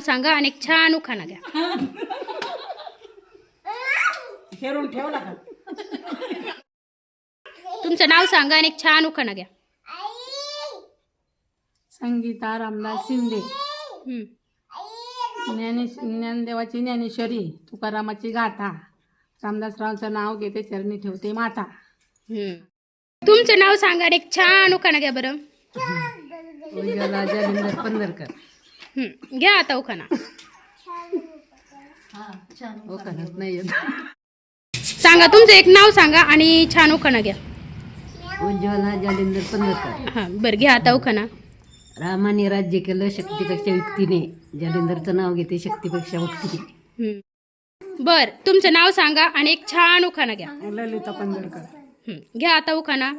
सांगा आणि एक छान उखाणा घ्या. हेरून ठेवला का? तुमचं नाव सांगा आणि एक छान उखाणा घ्या. संगीता रामदास शिंदे. हम्म. ज्ञानेश ज्ञानदेवाची ज्ञानेश्वरी तुकारामाची गाथा. रामदासरावांचं नाव घेते चरणी ठेवते माता. हम्म. तुमचं नाव सांगा आणि एक छान उखाणा घ्या बरं. पंधरकर हम्म. घ्या आता उखाणा. हो का नाही येत. सांगा तुमचं एक नाव सांगा आणि छान उखाणा घ्या. उज्ज्वला जालिंदर पंधरकर हा बरं घ्या आता उखाणा. रामाने राज्य केलं शक्तीपेक्षा युक्तीने. जालिंदरचं नाव घेते शक्तीपेक्षा भक्तीने हम्म. बर तुमचं नाव सांगा आणि एक छान उखाणा घ्या. ललिता पंधरकर हम्म. घ्या आता उखाणा.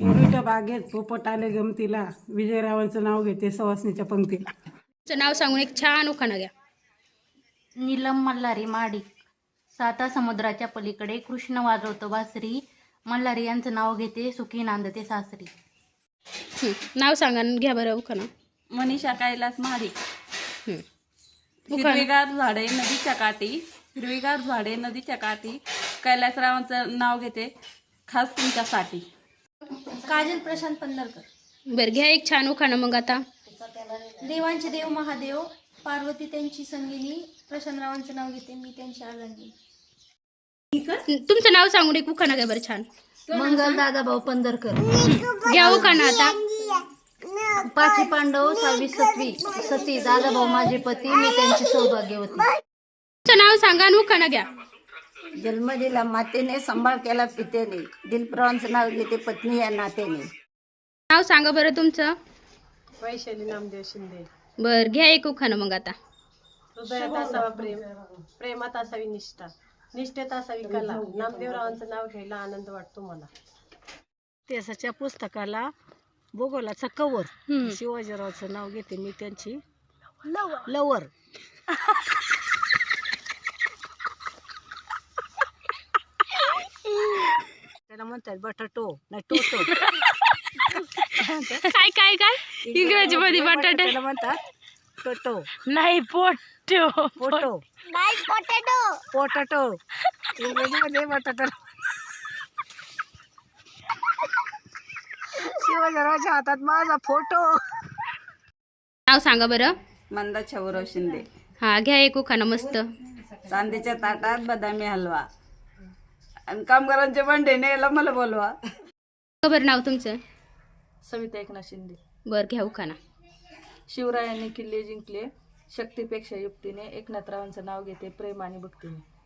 मुरुच्या बागेत पोपट आले गमतीला. विजयरावांचं नाव घेते सवासनीच्या पंक्तीला. तुमचं नाव सांगून एक छान उखाणा घ्या. नीलम मल्हारी माडिक. साता समुद्राच्या पलीकडे कृष्ण वाजवतो बासरी. मल्हारी यांचं नाव घेते सुखी नांदते सासरी. नाव सांगा आणि घ्या बरं उखाणा. मनीषा कैलास महाडिक. उखाणा. हिरवीगार झाडे नदीच्या काठी हिरवीगार झाडे नदीच्या काठी कैलासरावांचं नाव घेते खास तुमच्यासाठी. काजल प्रशांत पंधरकर. बरं घ्या एक छान उखाणा मग आता. देवांचे देव महादेव पार्वती त्यांची संगिनी प्रशांतरावांचं नाव घेते मी त्यांची अर्धांगिनी तुमचं नाव सांगून एक उखाणा घ्या बरं छान. मंगल दादाभाऊ पंधरकर. घ्या उखाणा आता. पाची पांडव सहावी सतवी सती दादाभाऊ माझे पती मी त्यांची सौभाग्यवती. तुमचं नाव सांगा आणि उखाणा घ्या. जन्म दिला मातेने सांभाळ केला पितेने. दिलप्रवांचं नाव घेते पत्नी या नातेने नाव सांगा बरं तुमचं. वैशाली नामदेव शिंदे. बरं घ्या एक उखाणा मग आता. हृदयात असावा प्रेम. प्रेमात असावी निष्ठा. निष्ठेत असावी कला. नामदेवरावांचं नाव घ्यायला आनंद वाटतो मला. त्याच्या पुस्तकाला भूगोलाचा कवर हम्म. शिवाजीरावचं नाव घेते मी त्यांची लवर. त्याला म्हणतात बटाटो नाही टोटो. काय काय काय? इंग्रजी मध्ये बटाटे त्याला म्हणतात टोटो नाही पोट्यो पोटो पोटाटो इंग्रजीमध्ये बटाटा शिवजराच्या हातात माझा फोटो नाव सांगा बरं मंदा छवराव शिंदे हा घ्या एक उखाणा मस्त चांदीच्या ताटात बदामी हलवा आणि कामगारांचे भांडे न्यायला मला बोलवा सांगा बरं नाव तुमचं सविता एकनाथ शिंदे बरं घ्या खाना शिवरायांनी किल्ले जिंकले. शक्तीपेक्षा युक्तीने एकनाथरावांचं नाव घेते प्रेम आणि भक्तीने.